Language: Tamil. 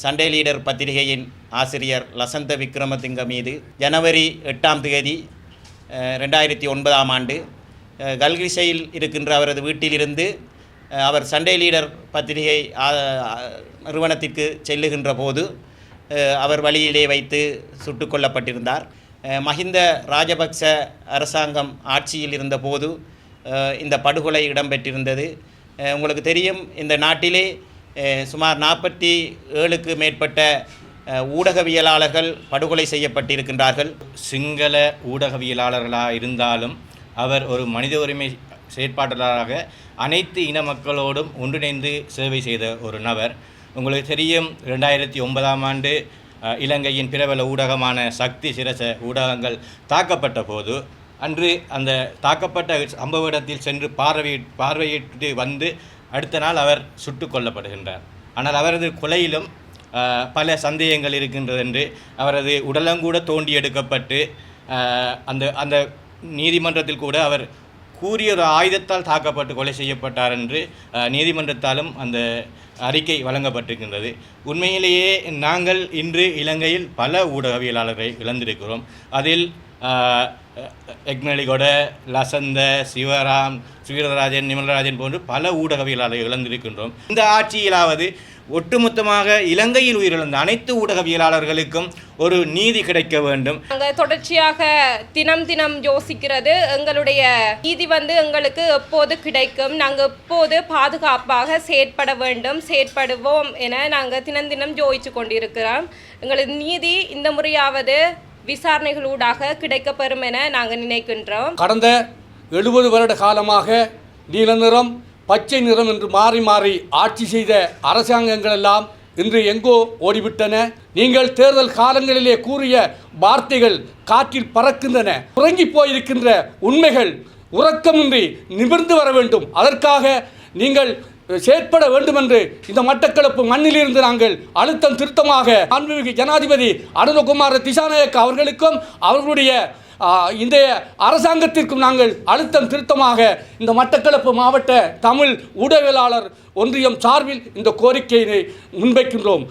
சண்டே லீடர் பத்திரிகையின் ஆசிரியர் லசந்த விக்ரமதிங்க மீது ஜனவரி எட்டாம் தேதி ரெண்டாயிரத்தி ஒன்பதாம் ஆண்டு அஹ், கல்கிரிசையில் இருக்கின்ற அவரது வீட்டிலிருந்து அவர் சண்டே லீடர் பத்திரிகை நிறுவனத்திற்கு செல்லுகின்ற போது அவர் வழியிலே வைத்து சுட்டு கொல்லப்பட்டிருந்தார். மஹிந்த ராஜபக்ச அரசாங்கம் ஆட்சியில் இருந்தபோது இந்த படுகொலை இடம்பெற்றிருந்தது. உங்களுக்கு தெரியும் இந்த நாட்டிலே சுமார் நாற்பத்தி ஏழுக்கு மேற்பட்ட ஊடகவியலாளர்கள் படுகொலை செய்யப்பட்டிருக்கின்றார்கள். சிங்கள ஊடகவியலாளர்களாக இருந்தாலும் அவர் ஒரு மனித உரிமை செயற்பாட்டாளராக அனைத்து இன மக்களோடும் ஒன்றிணைந்து சேவை செய்த ஒரு நபர். உங்களுக்கு தெரியும் ரெண்டாயிரத்தி ஒன்பதாம் ஆண்டு இலங்கையின் பிரபல ஊடகமான சக்தி சிரச ஊடகங்கள் தாக்கப்பட்ட போது அன்று அந்த தாக்கப்பட்ட சம்பவ இடத்தில் சென்று பார்வையிட் பார்வையிட்டு வந்து அடுத்த நாள் அவர் சுட்டு கொல்லப்படுகின்றார். ஆனால் அவரது கொலையிலும் பல சந்தேகங்கள் இருக்கின்றது என்று அவரது உடலங்கூட தோண்டி எடுக்கப்பட்டு அந்த அந்த நீதிமன்றத்தில் கூட அவர் கூறிய ஒரு ஆயுதத்தால் தாக்கப்பட்டு கொலை செய்யப்பட்டார் என்று நீதிமன்றத்தாலும் அந்த அறிக்கை வழங்கப்பட்டிருக்கின்றது. உண்மையிலேயே நாங்கள் இன்று இலங்கையில் பல ஊடகவியலாளரை இழந்திருக்கிறோம். அதில் ஆஹ், எக்னலிகொட லசந்த சிவராம் சுவீரராஜன் நிமலராஜன் போன்று பல ஊடகவியலாளர்கள் இழந்திருக்கின்றோம். இந்த ஆட்சியிலாவது ஒட்டுமொத்தமாக இலங்கையில் உயிரிழந்த அனைத்து ஊடகவியலாளர்களுக்கும் ஒரு நீதி கிடைக்க வேண்டும். நாங்கள் தொடர்ச்சியாக தினம் தினம் யோசிக்கிறது எங்களுடைய நீதி வந்து எங்களுக்கு எப்போது கிடைக்கும் நாங்கள் எப்போது பாதுகாப்பாக செயற்பட வேண்டும் செயற்படுவோம் என நாங்கள் தினம் தினம் யோசிச்சு கொண்டிருக்கிறோம். எங்களது நீதி இந்த முறையாவது விசாரணைகளூடாக கிடைக்கப்பெறும் என நாங்கள் நினைக்கின்றோம். கடந்த எழுபது வருட காலமாக நீல நிறம் பச்சை நிறம் என்று மாறி மாறி ஆட்சி செய்த அரசாங்கங்கள் எல்லாம் இன்று எங்கோ ஓடிவிட்டன. நீங்கள் தேர்தல் காலங்களிலே கூறிய வார்த்தைகள் காற்றில் பறக்கின்றன. உறங்கி போயிருக்கின்ற உண்மைகள் உறக்கமின்றி நிமிர்ந்து வர வேண்டும். அதற்காக நீங்கள் செயற்பட வேண்டும் என்று இந்த மட்டக்களப்பு மண்ணிலிருந்து நாங்கள் அழுத்தம் திருத்தமாக மாண்புமிகு ஜனாதிபதி அருணகுமார திசாநாயக்க அவர்களுக்கும் அவர்களுடைய இந்த அரசாங்கத்திற்கும் நாங்கள் அழுத்தம் திருத்தமாக இந்த மட்டக்களப்பு மாவட்ட தமிழ் ஊடகவியலாளர் ஒன்றியம் சார்பில் இந்த கோரிக்கையினை முன்வைக்கின்றோம்.